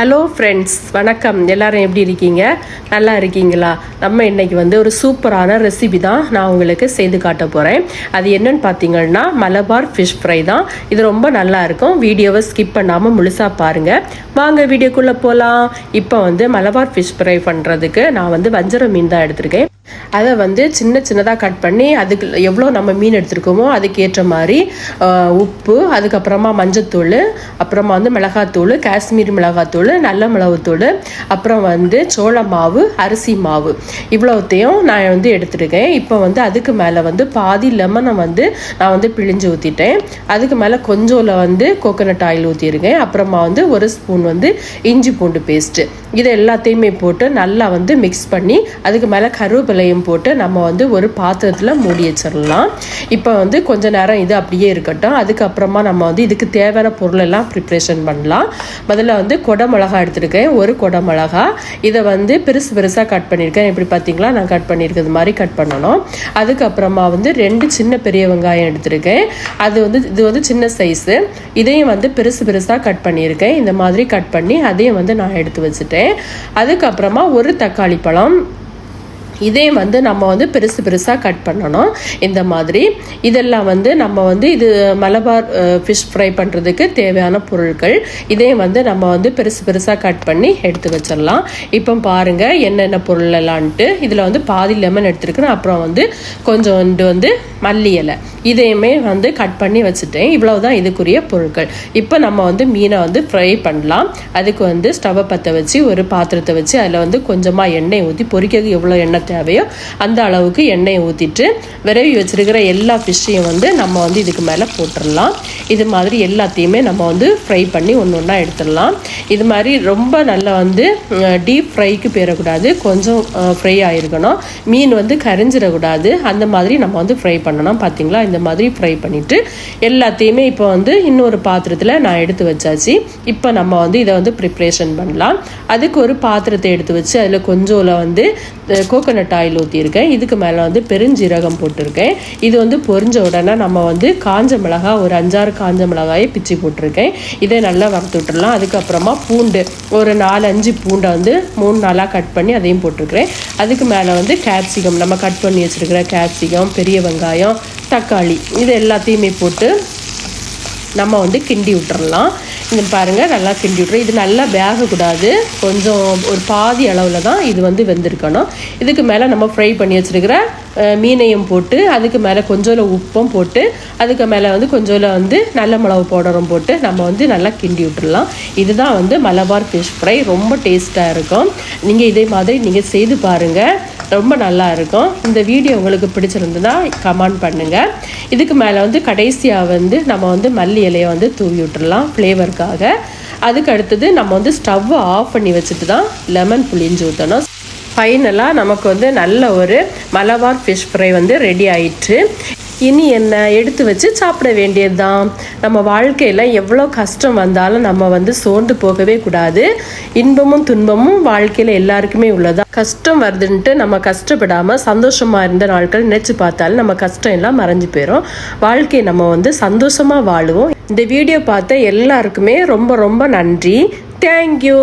Hello friends வணக்கம். எல்லாரும் எப்படி இருக்கீங்க? நல்லா இருக்கீங்களா? நம்ம இன்றைக்கி வந்து ஒரு சூப்பரான ரெசிபி தான் நான் உங்களுக்கு செய்து காட்ட போகிறேன் அது என்னன்னு பார்த்தீங்கன்னா மலபார் ஃபிஷ் ஃப்ரை தான். இது ரொம்ப நல்லா இருக்கும். வீடியோவை ஸ்கிப் பண்ணாமல் முழுசாக பாருங்கள் வாங்க வீடியோக்குள்ளே போகலாம் இப்போ வந்து மலபார் ஃபிஷ் ஃப்ரை பண்ணுறதுக்கு நான் வந்து வஞ்சர மீன் தான் எடுத்திருக்கேன். அதை வந்து சின்ன சின்னதாக கட் பண்ணி அதுக்கு எவ்வளோ நம்ம மீன் எடுத்துருக்கோமோ அதுக்கேற்ற மாதிரி உப்பு அதுக்கப்புறமா மஞ்சத்தூள் அப்புறமா வந்து மிளகாத்தூள் காஷ்மீர் மிளகாத்தூள் நல்ல மிளகுத்தூள் அப்புறம் வந்து சோள மாவு அரிசி மாவு. இவ்வளோத்தையும் நான் வந்து எடுத்துருக்கேன். இப்போ வந்து அதுக்கு மேலே வந்து பாதி லெமனை வந்து நான் வந்து பிழிஞ்சு ஊற்றிட்டேன் அதுக்கு மேலே கொஞ்சோல வந்து கோகோனட் ஆயில் ஊற்றிருக்கேன் அப்புறமா வந்து ஒரு ஸ்பூன் வந்து இஞ்சி பூண்டு பேஸ்ட்டு இது எல்லாத்தையுமே போட்டு நல்லா வந்து மிக்ஸ் பண்ணி அதுக்கு மேலே கருவேப்பிலை கருவேப்பிலையும் போட்டு நம்ம வந்து ஒரு பாத்திரத்தில் மூடி வச்சிடலாம் இப்போ வந்து கொஞ்ச நேரம் இது அப்படியே இருக்கட்டும். அதுக்கப்புறமா நம்ம வந்து இதுக்கு தேவையான பொருள் எல்லாம் ப்ரிப்ரேஷன் பண்ணலாம். முதல்ல வந்து கொடை மிளகா எடுத்துருக்கேன். ஒரு கொடை மிளகா இதை வந்து பெருசு பெருசாக கட் பண்ணியிருக்கேன். எப்படி பார்த்தீங்களா நான் கட் பண்ணியிருக்கிறது மாதிரி கட் பண்ணணும். அதுக்கப்புறமா வந்து ரெண்டு சின்ன பெரிய வெங்காயம் எடுத்திருக்கேன். அது வந்து இது வந்து சின்ன சைஸு இதையும் வந்து பெருசு பெருசாக கட் பண்ணியிருக்கேன். இந்த மாதிரி கட் பண்ணி அதையும் வந்து நான் எடுத்து வச்சுட்டேன். அதுக்கப்புறமா ஒரு தக்காளி பழம். இதையும் வந்து நம்ம வந்து பெருசு பெருசாக கட் பண்ணணும். இந்த மாதிரி இதெல்லாம் வந்து நம்ம வந்து இது மலபார் ஃபிஷ் ஃப்ரை பண்ணுறதுக்கு தேவையான பொருட்கள். இதையும் வந்து நம்ம வந்து பெருசு பெருசாக கட் பண்ணி எடுத்து வச்சிடலாம். இப்போ பாருங்கள் என்னென்ன பொருள் எல்லாம்ட்டு இதில் வந்து பாதி லெமன் எடுத்துருக்குறேன் அப்புறம் வந்து கொஞ்சோண்டு வந்து மல்லி இலை. இதையுமே வந்து கட் பண்ணி வச்சுட்டேன். இவ்வளவுதான் இதுக்குரிய பொருட்கள். இப்போ நம்ம வந்து மீனை வந்து ஃப்ரை பண்ணலாம். அதுக்கு வந்து ஸ்டவ்வை பற்ற வச்சு ஒரு பாத்திரத்தை வச்சு அதில் வந்து கொஞ்சமாக எண்ணெய் ஊற்றி பொறிக்கிறது எவ்வளோ எண்ணெய் தேவையோ அந்த அளவுக்கு எண்ணெயை ஊற்றிட்டு விரவி வச்சுருக்கிற எல்லா ஃபிஷ்ஷையும் வந்து நம்ம வந்து இதுக்கு மேலே போட்டுடலாம் இது மாதிரி எல்லாத்தையுமே நம்ம வந்து ஃப்ரை பண்ணி ஒன்று ஒன்றா எடுத்துடலாம். இது மாதிரி ரொம்ப நல்லா வந்து டீப் ஃப்ரைக்கு போயிடக்கூடாது கொஞ்சம் ஃப்ரை ஆகிருக்கணும் மீன் வந்து கரிஞ்சிடக்கூடாது. அந்த மாதிரி நம்ம வந்து ஃப்ரை பண்ணணும். பார்த்தீங்களா இந்த மாதிரி ஃப்ரை பண்ணிவிட்டு எல்லாத்தையுமே இப்போ வந்து இன்னொரு பாத்திரத்தில் நான் எடுத்து வச்சாச்சு. இப்போ நம்ம வந்து இதை வந்து ப்ரிப்ரேஷன் பண்ணலாம். அதுக்கு ஒரு பாத்திரத்தை எடுத்து வச்சு அதில் கொஞ்சோல வந்து கோகோனட் ஆயில் ஊற்றியிருக்கேன் இதுக்கு மேலே வந்து பெருஞ்சீரகம் போட்டிருக்கேன். இது வந்து பொரிஞ்ச உடனே நம்ம வந்து காஞ்ச மிளகாய் ஒரு அஞ்சாறு காஞ்ச மிளகாயை பிச்சு போட்டிருக்கேன். இதை நல்லா வறுத்து விட்டுடலாம். அதுக்கப்புறமா பூண்டு ஒரு நாலஞ்சு பூண்டை வந்து மூணு நாளாக கட் பண்ணி அதையும் போட்டிருக்கிறேன். அதுக்கு மேலே வந்து கேப்சிகம் நம்ம கட் பண்ணி வச்சுருக்கிற கேப்சிகம் பெரிய வெங்காயம் தக்காளி இது எல்லாத்தையுமே போட்டு நம்ம வந்து கிண்டி விட்டுறலாம். இது பாருங்கள் நல்லா கிண்டி விட்றேன் இது நல்லா வேகக்கூடாது. கொஞ்சம் ஒரு பாதி அளவில் தான் இது வந்து வெந்திருக்கணும். இதுக்கு மேலே நம்ம ஃப்ரை பண்ணி வச்சுருக்கிற மீனையும் போட்டு அதுக்கு மேலே கொஞ்சோல உப்பும் போட்டு அதுக்கு மேலே வந்து கொஞ்சோல வந்து நல்ல மிளகு பவுடரும் போட்டு நம்ம வந்து நல்லா கிண்டி விட்டுடலாம் இதுதான் வந்து மலபார் ஃபிஷ் ஃப்ரை ரொம்ப டேஸ்ட்டாக இருக்கும். நீங்கள் இதே மாதிரி நீங்கள் செய்து பாருங்கள் ரொம்ப நல்லா இருக்கும். இந்த வீடியோ உங்களுக்கு பிடிச்சிருந்ததுன்னா கமெண்ட் பண்ணுங்கள் இதுக்கு மேலே வந்து கடைசியாக வந்து நம்ம வந்து மல்லி இலையை வந்து தூவி விட்டுடலாம் ஃப்ளேவருக்காக அதுக்கு அடுத்தது நம்ம வந்து ஸ்டவ்வை ஆஃப் பண்ணி வச்சுட்டு தான் லெமன் புளிஞ்சு ஊற்றணும் ஃபைனலாக நமக்கு வந்து நல்ல ஒரு மலபார் ஃபிஷ் ஃப்ரை வந்து ரெடி ஆயிடுச்சு இனி என்ன எடுத்து வச்சு சாப்பிட வேண்டியது தான் நம்ம வாழ்க்கையில் எவ்வளோ கஷ்டம் வந்தாலும் நம்ம வந்து சோர்ந்து போகவே கூடாது. இன்பமும் துன்பமும் வாழ்க்கையில் எல்லாருக்குமே உள்ளதா? கஷ்டம் வருதுன்ட்டு நம்ம கஷ்டப்படாமல் சந்தோஷமாக இருந்த நாட்கள் நினச்சி பார்த்தாலும் நம்ம கஷ்டம் எல்லாம் மறைஞ்சு போயிடும் வாழ்க்கையை நம்ம வந்து சந்தோஷமாக வாழுவோம். இந்த வீடியோ பார்த்த எல்லாருக்குமே ரொம்ப ரொம்ப நன்றி. தேங்க்யூ